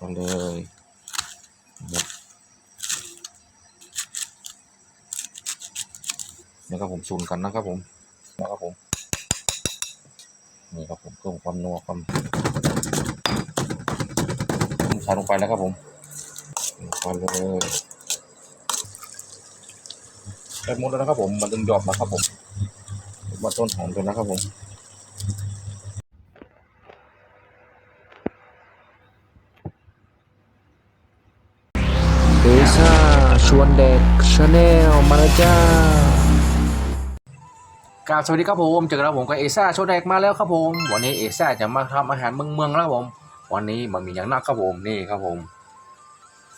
กันเลยนี่ครับผมซูนกันนะครับผมนะครับผมนี่ครับผมเพิ่มความนัวความใส่ลงไปแล้วครับผมลงไปเลยใส่หมดแล้วนะครับผมมันดึงยอดนะครับผมมาต้นหอมด้วนะครับผม วนเด็กชาแนลมาแล้วจ้ากราบสวัสดีครับผมเจอกันแล้วผมกับเอซ่าชว์แดกมาแล้วครับผม วันนี้เอซ่าจะมาทำอาหารเมืองเมืองแล้วผม วันนี้มันมีอย่างนักครับผมนี่ครับผม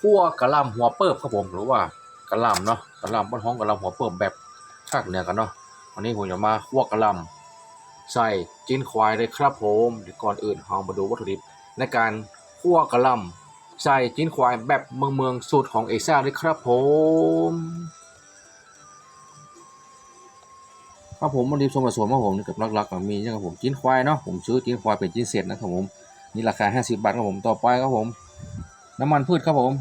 คั่วกระลำหัวเปิบครับผมหรือว่ากระลำเนาะกระลำบนห้องกระลำหัวเปิบแบบภาคเหนือกันเนาะวันนี้ผมจะมาคั่วกระลำใส่จิ้นควายเลยครับผมเดี๋ยวก่อนอื่นเรามาดูวัตถุดิบในการคั่วกระลำ ใส่จิ้นควายแบบเมืองเมืองสูตรของเอซ่าเลยครับผมครับผมวันนี้ส่วนผสมของผมนี่กับหลักๆก็มีนะครับผมจิ้นควายเนาะผมซื้อจิ้นควายเป็นจิ้นเศษนะครับผมนี่ราคา 50 บาทครับผมต่อไปครับผม น้ำมันพืชครับผม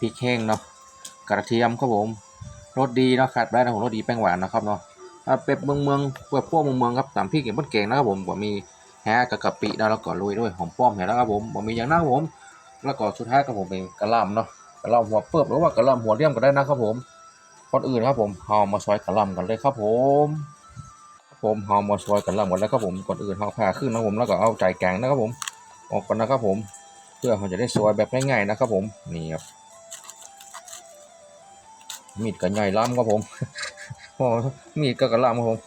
พริกแห้งเนาะกระเทียมครับผมรสดีเนาะขาดได้นะผมรสดีแป้งหวานนะครับเนาะเป็ดเมืองเมืองเปลือพวกเมืองเมืองครับตามพริกเก็บมดเก่งนะครับผมผมมีแฮกับกะปินะแล้วก็โรยด้วยหอมป้อมเห็นแล้วครับผมผมมีอย่างนั้นครับผม แล้วก็สุดท้ายครับผมเป็นกระล่ำเนาะกระล่ำหัวเปิบหรือว่ากระล่ำหัวเลี่ยมก็ได้นะครับผมก่อนอื่นครับผมเอามาซอยกระล่ำกันเลยครับผมผมเฮามาซอยกันแล้วหมดแล้วครับผมก่อนอื่นเฮาผ่าขึ้นนะผมแล้วก็เอาใจแกงนะครับผม ออกก่อนนะครับผม เพื่อเราจะได้ซอยแบบง่ายๆนะครับผมนี่ครับมีดกับใหญ่ล้ำครับผมโอ้มีดก็กระล้ำครับผม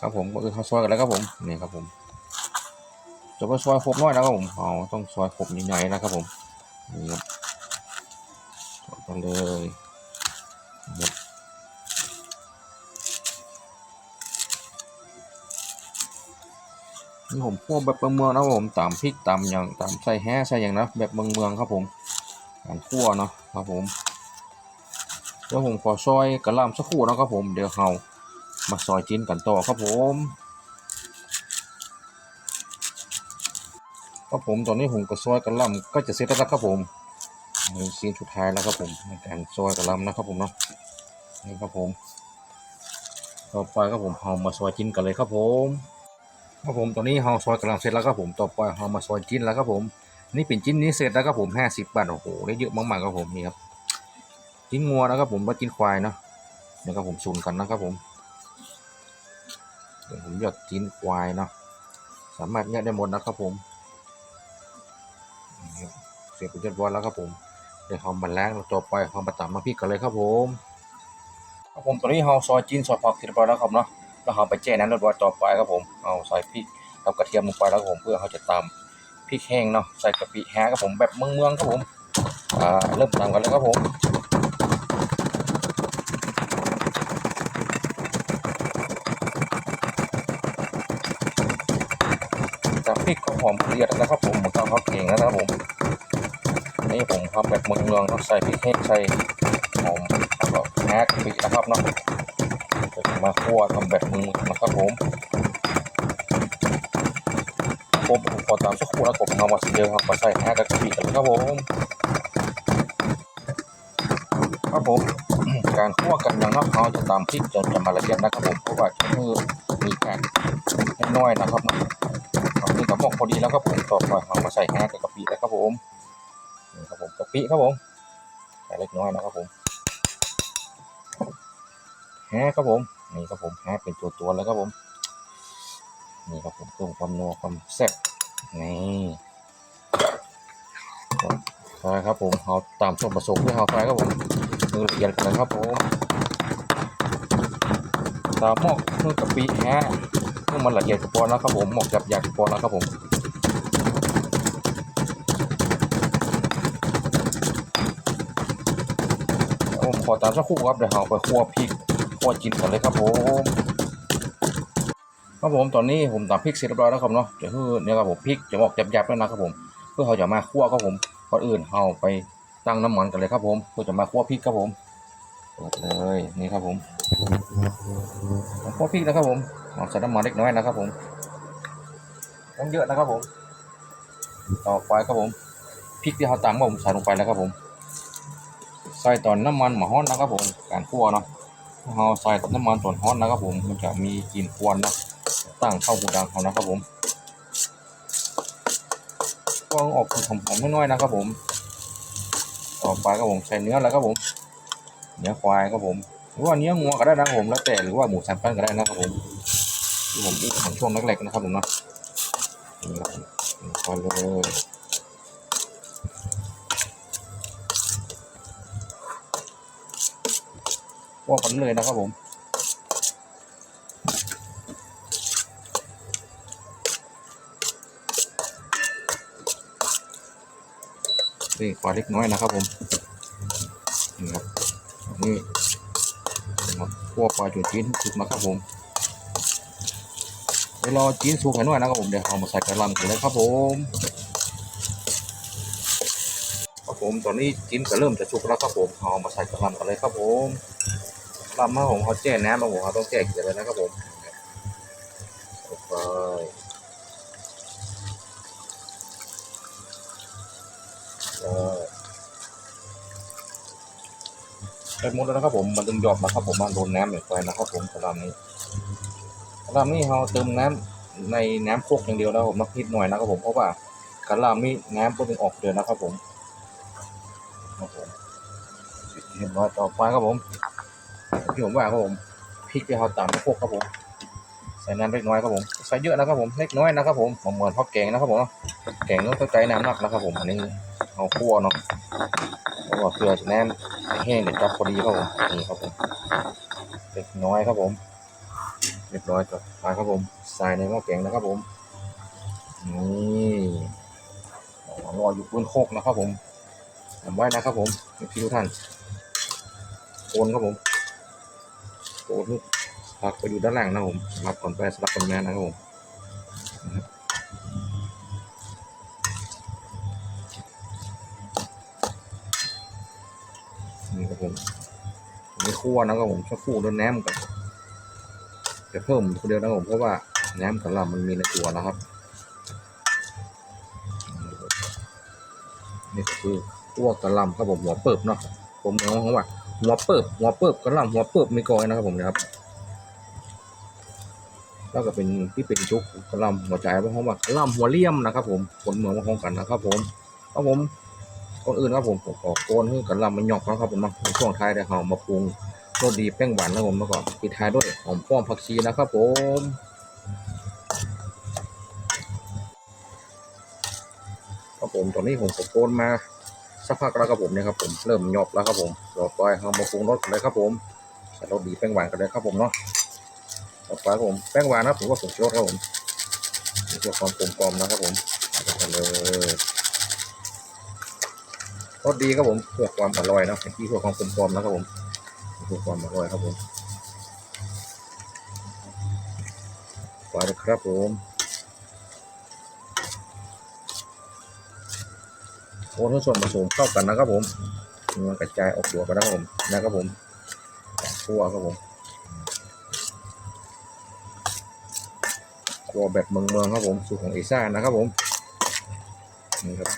ครับผมก็คือเขาซอยกันแล้วครับผมนี่ครับผม จะมาซอยครบน้อยนะครับผมเอาต้องซอยครบใหญ่ๆนะครับผมนี่ครับซอยกันเลยหมดนี่ผมพวกแบบเมืองนะครับผมตามพริกตามอย่างตามใส่แห้ใส่อย่างนะแบบเมืองๆครับผมการคั่วเนาะครับผมเดี๋ยวผมขอซอยกระลำสักครู่นะครับผมเดี๋ยวเรามาซอยจิ้นกันต่อครับผม ครับผมตอนนี้ผมก็ซอยกระลำก็จะเสร็จแล้วนะครับผมนี่ซีนสุดท้ายแล้วครับผมในการซอยกระลำนะครับผมเนาะนี่ครับผมต่อไปครับผมเรามาซอยจิ้นกันเลยครับผมครับผมตอนนี้เฮาซอยกำลังเสร็จแล้วครับผมต่อไปเฮามาซอยจิ้นแล้วครับผม นี่เป็นจิ้นนี้เสร็จแล้วครับผมห้าสิบบาทโอ้โหได้เยอะมากๆครับผมนี่ครับจิ้นงัวนะครับผมว่าจิ้นควายเนาะเดี๋ยวครับผมซูนกันนะครับผมเดี๋ยวผมอยากจิ้นควายเนาะสามารถแยกได้หมดนะครับผม นี่ครับเสียบเป็นเรียบร้อลแล้วครับผมเดี๋ยวหอมาล้างแล้วต่อไปเฮามาตำมาพริกกันเลยครับผมครับผมตอนนี้เฮาซอยจีนซอยผักเสร็จเรียบร้อยแล้วครับเนาะแล้วเราไปแจ้นั้นเรียบอลต่อไปครับผมเอาใส่พริกกับกระเทียมลงไปแล้วครับผมเพื่อเขาจะตำพริกแห้งเนาะใส่กะปิแห้งครับผมแบบเมืองๆครับผมอ่าเริ่มตำกันเลยครับผม พริกก็หอมเกลียดนะครับผมหมือนกับเขาเก่งแล้วนะครับผมนี่ผมทำแบบเมืองๆเนาใส่พริกแห้งใส่หอมแล้วก็แห้กะปินะครับเนาะมาคั่วทำแบบมือนะครับผมผมผมขอตามสักครู่แล้วผมเอามาเดียวครับมาใส่แห้กะปิกันเลยครับผมครับผมการคั่วกันอย่างนอกเขาจะตามพริกจนจะมาละเอียดนะครับผมเพราะว่ามือมีแป้งน้อยนะครับนะ อานี่กับหมกพอดีแล้วครับผมต่อไปเอามาใส่แห้กับกะปิแล้วครับผมนี่ครับผมกะปิครับผมใส่เล็กน้อยนะครับผมแฮะครับผมนี่ครับผมแฮะเป็นตัวตัวๆแล้วครับผมนี่ครับผมเพิ่มความนัวความแซ่บนี่ใช่ครับผมเอาตามส่วนผสมที่เราใส่ครับผมมือละเอียดเลยครับผมตามหมอกมือกะปิแฮะเมื่อมันละเอียดกระปอนแล้วครับผมหมอกหยับๆกระปอนแล้วครับผมผมข อตามสักครู่ครับเดี๋ยวเราไปคั่วพริกคั่วจินก่อนเลยครับผมครับผมตอนนี้ผมตำพริกเสร็จเรียบร้อยแล้วครับเนาะจะคือเนี่ยครับผมพริกจะออกยับๆแล้วนะครับผม เพื่อเขาจะมาคั่วครับผมก่อนอื่นเราไปตั้งน้ำมันกันเลยครับผมเพื่อจะมาคั่วพริกครับผมเปิดเลยนี่ครับผมคั่วพริกนะครับผมเอาใส่น้ำมันเล็กน้อยนะครับผมต้องเยอะนะครับผม ต่อไปครับผมพริกที่เขาตำผมใส่ลงไปแล้วครับผม ใส่ตอนน้ำมันหมาฮ้อนนะครับผมการคั่วเนาะเราใส่ตอนน้ำมันตอนฮ้อนนะครับผมมันจะมีกลิ่นควันนะตั้งเข้าหูดังเขานะครับผมก็ออกหอมๆน้อยๆนะครับผม ต่อไปครับผมใส่เนื้อแล้วครับผม เนื้อควายครับผมหรือว่าเนื้องัวก็ได้นะครับผมแล้วแต่หรือว่าหมูสามชั้นก็ได้นะครับผมที่ผมพูดของช่วงแรกๆนะครับผมเนาะนี่ครับผมพอเลย ว่ากันเลยนะครับผมนี่ควาเล็กน้อยนะครับผมนี่ครับนี่นะครับพวกปลาจุดจีนสุกนะครับผมเดี๋ยวรอจีนสุกให้หน่อยนะครับผมเดี๋ยวเอามาใส่กระลำกันเลยครับผมครับผมตอนนี้จีนก็เริ่มจะสุกแล้วครับผมเอามาใส่กระลำกันเลยครับผม ระหลำมาผมเขาแจ้น้ำมาผมเขาต้องแจ้กี่เลยนะครับผมใส่ไปแล้วเป็นหมดแล้วนะครับผมมันดึงหยอบนะครับผมมันโดนน้ำเหมือนไฟนะครับผมกระลำนี้กระลำนี้เราเติมน้ำในน้ำโคกอย่างเดียวนะครับผมนักนิดหน่อยนะครับผมเพราะว่ากระลำนี้น้ำก็ดึงออกเดือนนะครับผมครับผมเห็นว่าต่อไปครับผม ที่ผมว่าครับผมพริกที่เราตำในโคกครับผมใส่น้ำเล็กน้อยครับผมใส่เยอะนะครับผมเล็กน้อยนะครับผมเหมือนข้าวแกงนะครับผมแกงต้องใจน้ำหนักนะครับผมอันนี้เอาคั่วเนาะเพราะว่าเกลือแน่นแห้งเด็ดจับพอดีครับผมนี่ครับผมเล็กน้อยครับผมเรียบร้อยกับปครับผมใส่ในหม้อแกงนะครับผมนี่รออยู่บนโคกนะครับผมทำไว้นะครับผมพี่ทุกท่านโคนครับผม โคนผักไปอยู่ด้านหล่างนะผมรับก่อนไปสลับกันแม่นะครับผมนี่ครับผมไม่คั่วนะครับผมชักคู่ด้วยน้ำกับจะเพิ่มคนเดียวนะครับผมเพราะว่าแหน้ำกับลำมันมีในตัวนะครับนี่ก็คือคั่วกระลำครับผมหัวเปิบเนาะผมมองเขาว่า หัวเปิบหัวเปิบกระลำหัวเปิบไม่ก่อยนะครับผมนะครับแล้วก็เป็นที่เป็นชุกกระลำหัวใจเพราะเขาว่ากระลำหัวเลี่ยมนะครับ ผมคนเหมืองมาห้องกันนะครับ ผมครับผมก่อนอื่นครับผมผมขอโกนให้กระลำมันหยอกนะครับผมเนาในช่วงท้ายเดี๋ยวเรามาปรุงรสดีแป้งหวานนะผมแล้วก็ปิดท้ายด้วยหอมป้อมผักชีนะครับ ผมครับผมตอนนี้ผมก็โกนมา สักพักแล้วครับผมเนี่ยครับผมเริ่มหยอกแล้วครับผมต่อไปเรามาปรุงรสกันเลยครับผมใส่รสดีแป้งหวานกันเลยครับผมเนาะต่อไปครับผมแป้งหวานนะผมว่าผงชูรสครับผมนี่คือความกลมกล่อมนะครับผมใส่ไปเลยรสดีครับผมเพื่อความอร่อยนะที่เพื่อความกลมกล่อมนะครับผมเพื่อความอร่อยครับผมไปเลยครับผม โอ้ทั้ส่วนผสมเข้ากันนะครับผมมันกระจายออกตัวกันนะครับผมนะครับผมคั่วครับผมครัวแบบเมืองเมืองๆครับผมสูตรของเอซ่านะครับผมนี่ครับ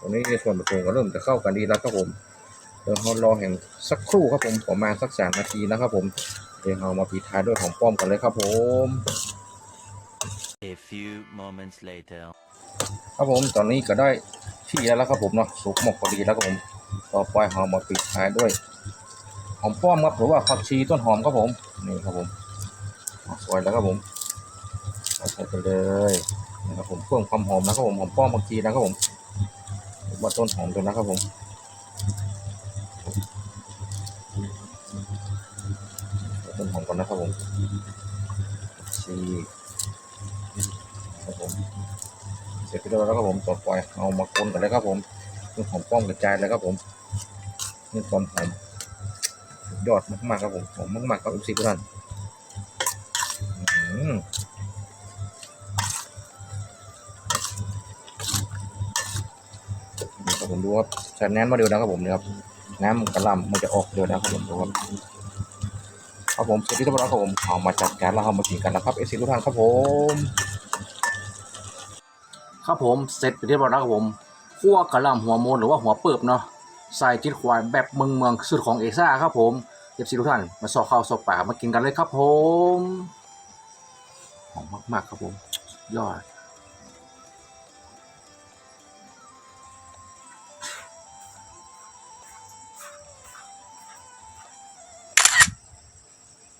ตรงนี้ในส่วนผสมก็เริ่มจะเข้ากันดีแล้วครับผมเดี๋ยวเรารอแห่งสักครู่ครับผมประมาณสักสามนาทีนะครับผมเดี๋ยวเรามาปิดท้ายด้วยของป้อมกันเลยครับผม A few moments later. ครับผมตอนนี้ก็ได้ที่แล้วครับผมเนาะสุกหมกพอดีแล้วครับผมต่อไปเรามาปิดท้ายด้วยหอมป้อมครับหรือว่าผักชีต้นหอมครับผมนี่ครับผมสวยแล้วครับผมใส่ไปเลยนะครับผมเพิ่มความหอมนะครับผมหอมป้อมผักชีนะครับผมหรือว่าต้นหอมตัวนะครับผมต้นหอมก่อนนะครับผม เสร็จไปแล้วครับผมต่อไปเอามาคนกันเลยครับผมนี่หอมป้อมกระจายเลยครับผมนี่ความหอมสุดยอดมากๆครับผมหอมมากๆครับอุซิทุกท่านนี่ครับผมดูครับใส่แนนมาเดียวนะครับผมนี่ครับน้ำกระลำมันจะออกเดียวนะครับผมดูครับครับผมสร็จที่เรียบร้อยครับผมเอามาจัดการแล้วเอามากินกันนะครับเอซิทุกท่านครับผม ครับผมเสร็จไปเรียบร้อยแล้วครับผมคั่วกระลำหัวโมนหรือว่าหัวเปิบเนาะใส่จิ้นควายแบบเมืองเมืองสุดของเอซ่าครับผมเอฟซีทุกท่านมาซอกข้าวซอกปลามากินกันเลยครับผมหอมมาก ๆ ครับผม ยอด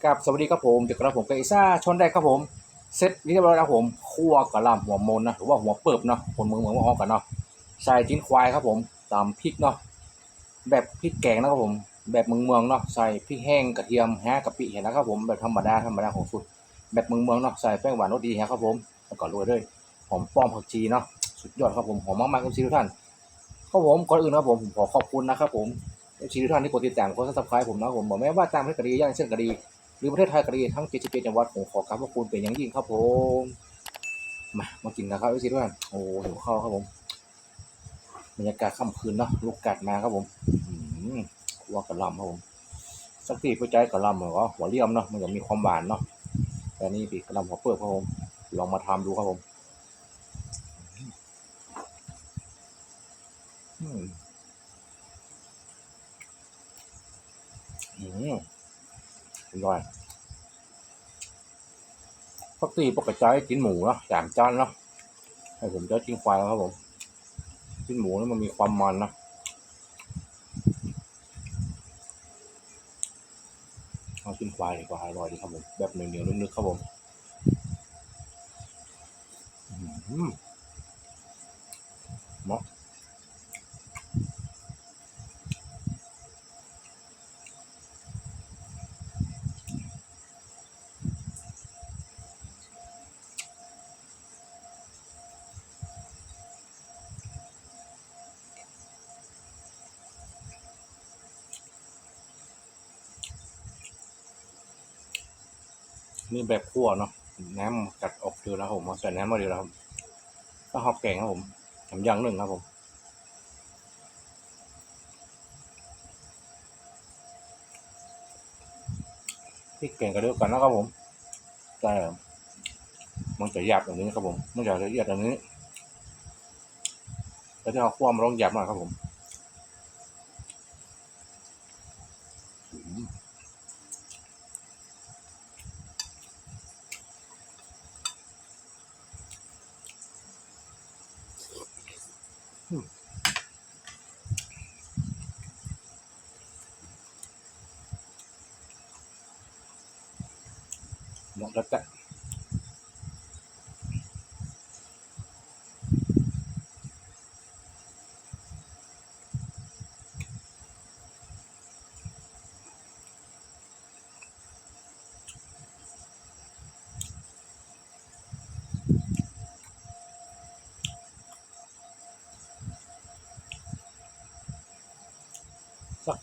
กับสวัสดีครับผมเด็กกระผมกับเอซ่าชนได้ครับผม เซตนี้เรียบร้อยแล้วครับผมคั่วกะหล่ำหัวมนนะหรือว่าหัวเปิบเนาะคนเมืองเมืองว่าฮอกกันเนาะใส่จิ้นควายครับผมตามพริกเนาะแบบพริกแกงนะครับผม แบบเมืองเมืองเนาะใส่พริกแห้งกระเทียมแฮะกะปิเห็นนะครับผมแบบธรรมดาธรรมดาของสุด แบบเมืองเมืองเนาะใส่แป้งหวานรสดีแฮะครับผมแล้วก็โรยด้วยหอมป้อมผักชีเนาะสุดยอดครับผมหอมมากๆครับทุกท่านครับผมก่อนอื่นนะครับผมผมขอขอบคุณนะครับผมทุกท่านที่กดติดตามกดซับสไครต์ผมนะครับผมบอกแม้ว่าตามให้กระดีย่างเช่นกระดี หรือประเทศไทยก็ดีทั้ง77จังหวัดผมขอกราบขอบคุณเป็นอย่างยิ่งครับผมมามากินกันครับพี่ซิด้วยโอ้หิวข้าวครับผมบรรยากาศค่ำคืนเนาะลูกกัดมาครับผมว่ากับลำครับผมสักทีผู้ใจกับลำเหมือนว่าหัวเลี่ยมเนาะมันจะมีความหวานเนาะแต่นี่ปีกระลำหัวเปิดครับผมลองมาทำดูครับผมอืมอืม อร่อยปกติปกติกินหมูเนาะสามจานเนาะให้ผมจะกินควายแล้วครับผม กินหมูนี่มันมีความมันนะเอากินควายดีกว่าอร่อยดีครับผม แบบเหนียวๆนึกๆครับผม อืม นี่แบบคั่วเนาะน้ำกัดออกเดียวแล้วผมใส่น้ำมาดีแล้วครับก็หอบแกงครับผมทำอย่างหนึ่งครับผมพริกแกงก็เดียวกันนะครับผมแต่มันจะหยาบอย่างนี้ครับผมมันจะละเอียดอย่างนี้แล้วที่เราคั่วมันต้องหยาบหน่อยครับผม หม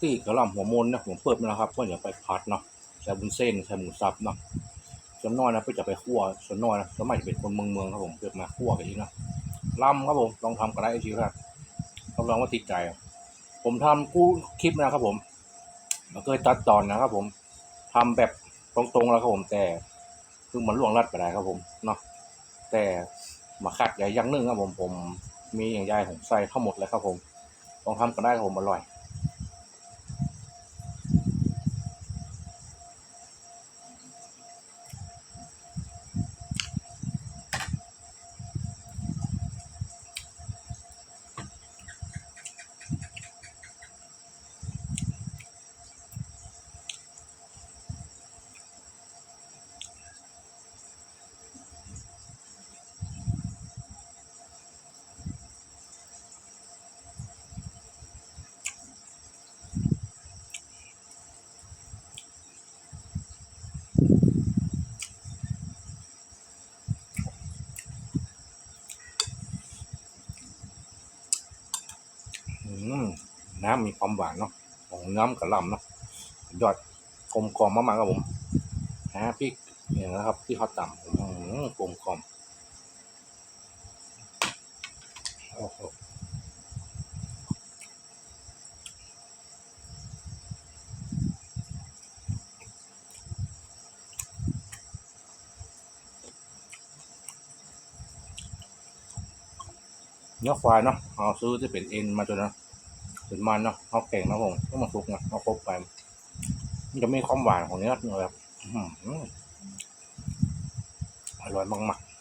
ต่สักระล่ำหัวมนนะผมเปิดมาแล้วครับก็อย่าไปพัดเนาะใช้บุญเส้นใช้หมูสับเนาะส่วนน้อยนะเพื่อจะไปคั่วส่วนน้อยนะส่วนมากจะเป็นคนเมืองเมืองครับผมเพื่อมาคั่วกันทีนะลำครับผมลองทำกันได้ไอชีครับรับรองว่าติดใจ ผมทำกู้คลิปนะครับผมแล้วก็ตัดตอนนะครับผมทำแบบตรงๆแล้วครับผมแต่คือมันล่วงลัดไปได้ครับผมเนาะแต่มาขัดใหญ่ยังนึ่งครับผมผมมีอย่างใหญ่ผมใส่ทั้งหมดเลยครับผมลองทำกันได้ครับผมอร่อย น้ำมีความหวานเนาะของน้ำกระหล่ำเนาะยอดกลมกล่อมมากๆครับผมฮะพริกเนี่ยนะครับที่เขาต่ำอืมกลมกล่อมโอ้โหเนื้อควายเนาะเอาซื้อที่เป็นเอ็นมาจนนะ เป็นมันเนาะเอาเก่งนะผมต้องมาซุกนะเอาครบไป มันจะมีความหวานของเนื้อเนื้อแบบอร่อยมากๆ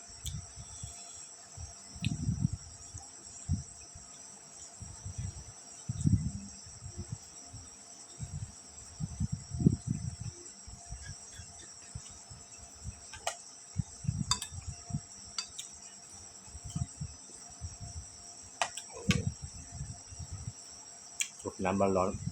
น้ำร้อนๆ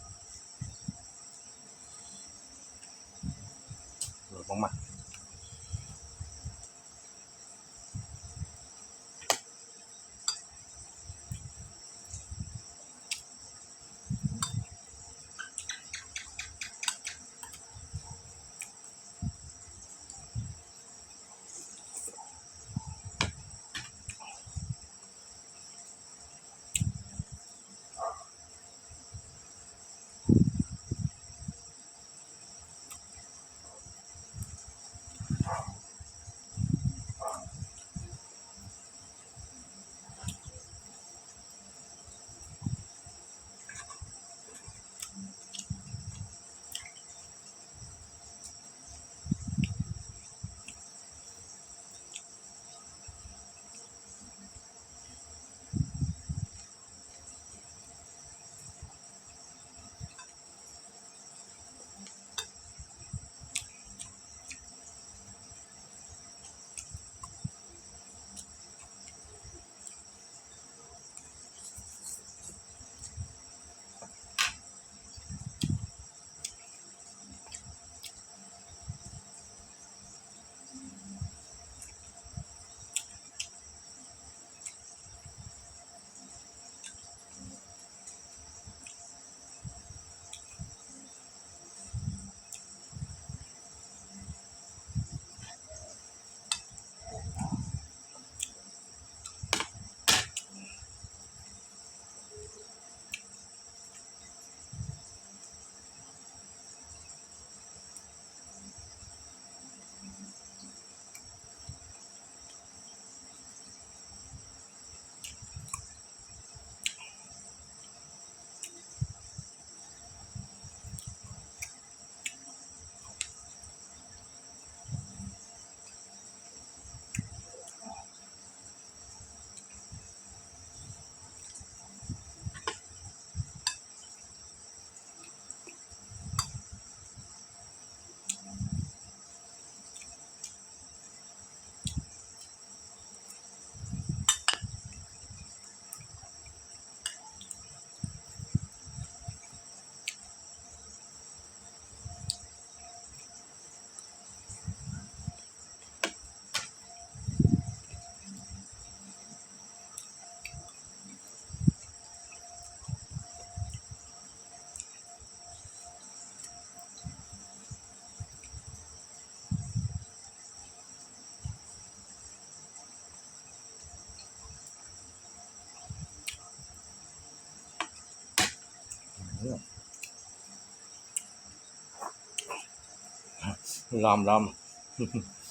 ลอมลอม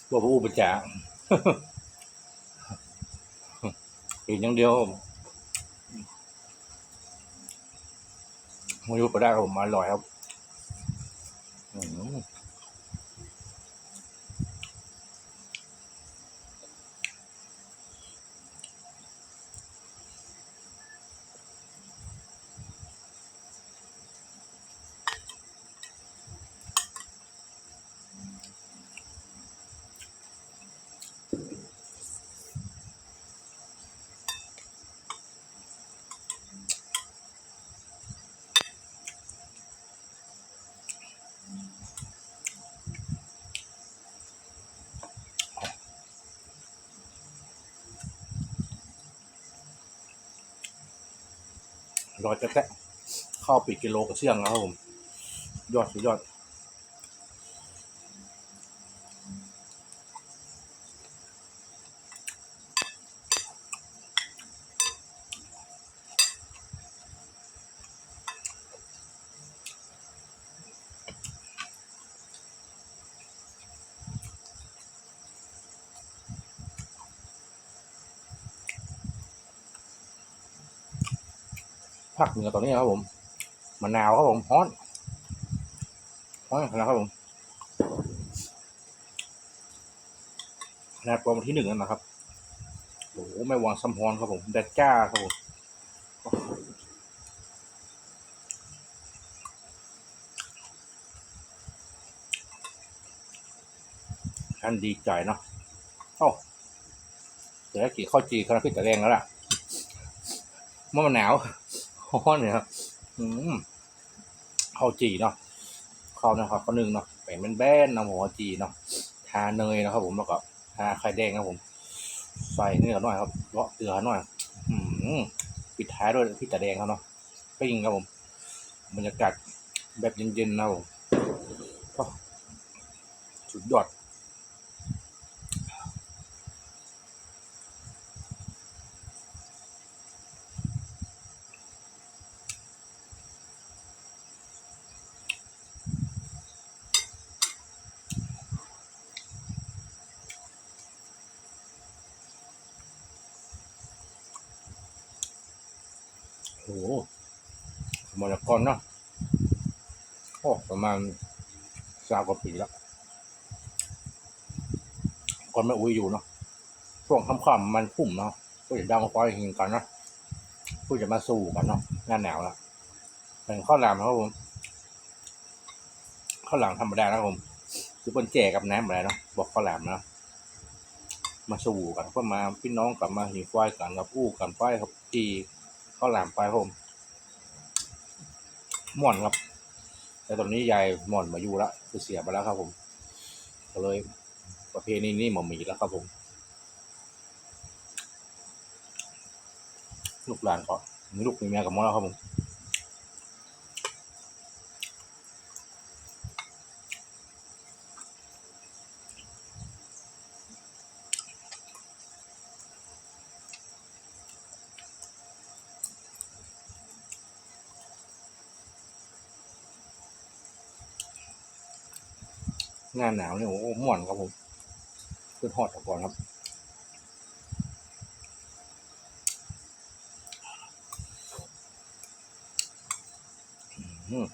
บัวผู้ประจ่าอีกอย่างเดียวมาอยู่ไปได้ครับผมอร่อยครับอืมอ ร้อยแท้ๆข้าวปีกกิโลกับเชื่องนะครับผม ยอดสุดยอด ภาคเหนือตอนนี้ครับผมมะนาวครับผมฮ้อนฮ้อนนะครับผมขนาดประมาณที่หนึ่งนะครับโอ้โหไม่วางซ้ำฮอนครับผมแดดจ้าครับผมท่านดีใจเนาะโอ้เดี๋ยวกี่ข้าวจีคณะพริกตะแดงแล้วล่ะเมื่อมันหนาว ฮ้อนเนี่ยครับอืมข้าวจีเนาะข้าวนะครับข้าวนึ่งเนาะแป้งเป็นแบนๆนะหัวจีเนาะทาเนยนะครับ ผมแล้วก็ทาไข่แดงครับผม ใส่เนื้อหน่อยครับเลาะเกลือหน่อย อืมปิดท้ายด้วยพริกตะแดงครับเนาะปิ้งครับผมบรรยากาศแบบเย็นๆนะผมสุดยอด โอ้โหมรกรเนาะโอ้ประมาณสามกว่าปีแล้วก่อนแม่อุ้ยอยู่เนาะช่วงค่ำๆมันพุ่มเนาะก็จะดังไฟหิงกันเนาะก็จะมาสู้กันเนาะหน้าหนาวแล้วเป็นข้าวหลามครับผมข้าวหลามธรรมดานะครับผมคือเป็นแจกกับน้ำอะไรเนาะบอกข้าวหลามเนาะมาสู้กันก็มาพี่น้องกลับมาหิงไฟกันกับอู้กันไฟครับจี ข้าวหลามไปครับผมหม่อนครับ แต่ตอนนี้ยายหม่อนมาอยู่แล้วคือเสียไปแล้วครับผมก็เลยประเพณีนี้หมอมีแล้วครับผม ลูกหลานก็มีลูกมีเมียกับหมอแล้วครับผม หน้าหนาวเนี่ยโอ้หม่อนครับผมขึ้นฮอดก่อนครับอืม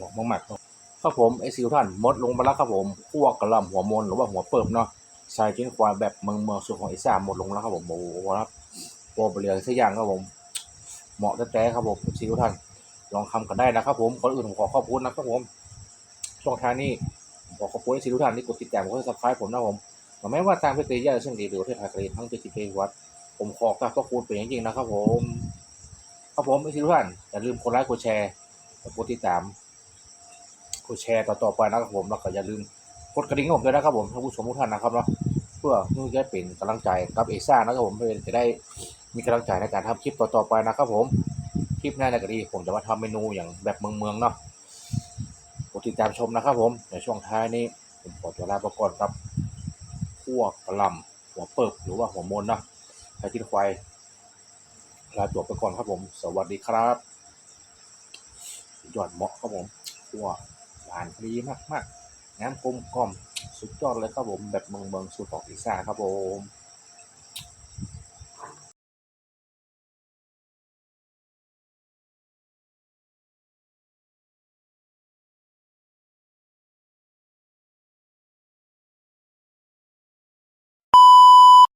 บอกมากๆครับครับผมไอซิวท่านมดลงมาแล้วครับผมพวกกระลำหัวมนหรือว่าหัวเปิบเนาะใส่ชิ้นควายแบบเมืองเมืองสุดของอีสาหมดลงแล้วครับผมโอ้โหครับโปรเปลือยสักอย่างครับผม เหมาะแต่ๆครับผมซิวท่านลองทำกันได้นะครับผมก่อนอื่นผมขอขอบคุณนะครับผม ช่องทางนี้ผมขอขอบคุณซิวท่านที่กดติดตามกดซับสไครต์ผมนะผมแม้ว่าตามเพจเตยาซึ่งดีหรือเทศไทยกรทั้งเจ็ดสิเพลงวัดผมขอกราบขอบคุณเป็นอย่างยิ่งนะครับผมครับผมทุกท่านอย่าลืมกดไลค์กดแชร์กดติดตามกดแชร์ต่อๆไปนะครับผมแล้วก็อย่าลืมกดกระดิ่งให้ผมด้วยนะครับผมท่านผู้ชมทุกท่านนะครับเนาะเพื่อเพื่อจะเป็นกำลังใจกับเอซ่านะครับผมเพื่อจะได้มีกำลังใจในการทำคลิปต่อๆไปนะครับผมคลิปหน้าในกระดีผมจะมาทำเมนูอย่างแบบเมืองๆเนาะ กดติดตามชมนะครับผมในช่วงท้ายนี้ผมขอตัวลาไปก่อนครับขั่วกระลำหัวเปิบหรือว่าหัวมนนะใครที่ควายลาจบไปก่อนครับผม สวัสดีครับยอดเหมาะครับผมตัวหวานดีมากมากๆน้ำกลมกล่อมสุดยอดเลยครับผมแบบเมืองเมืองสูตรของอีสานครับผม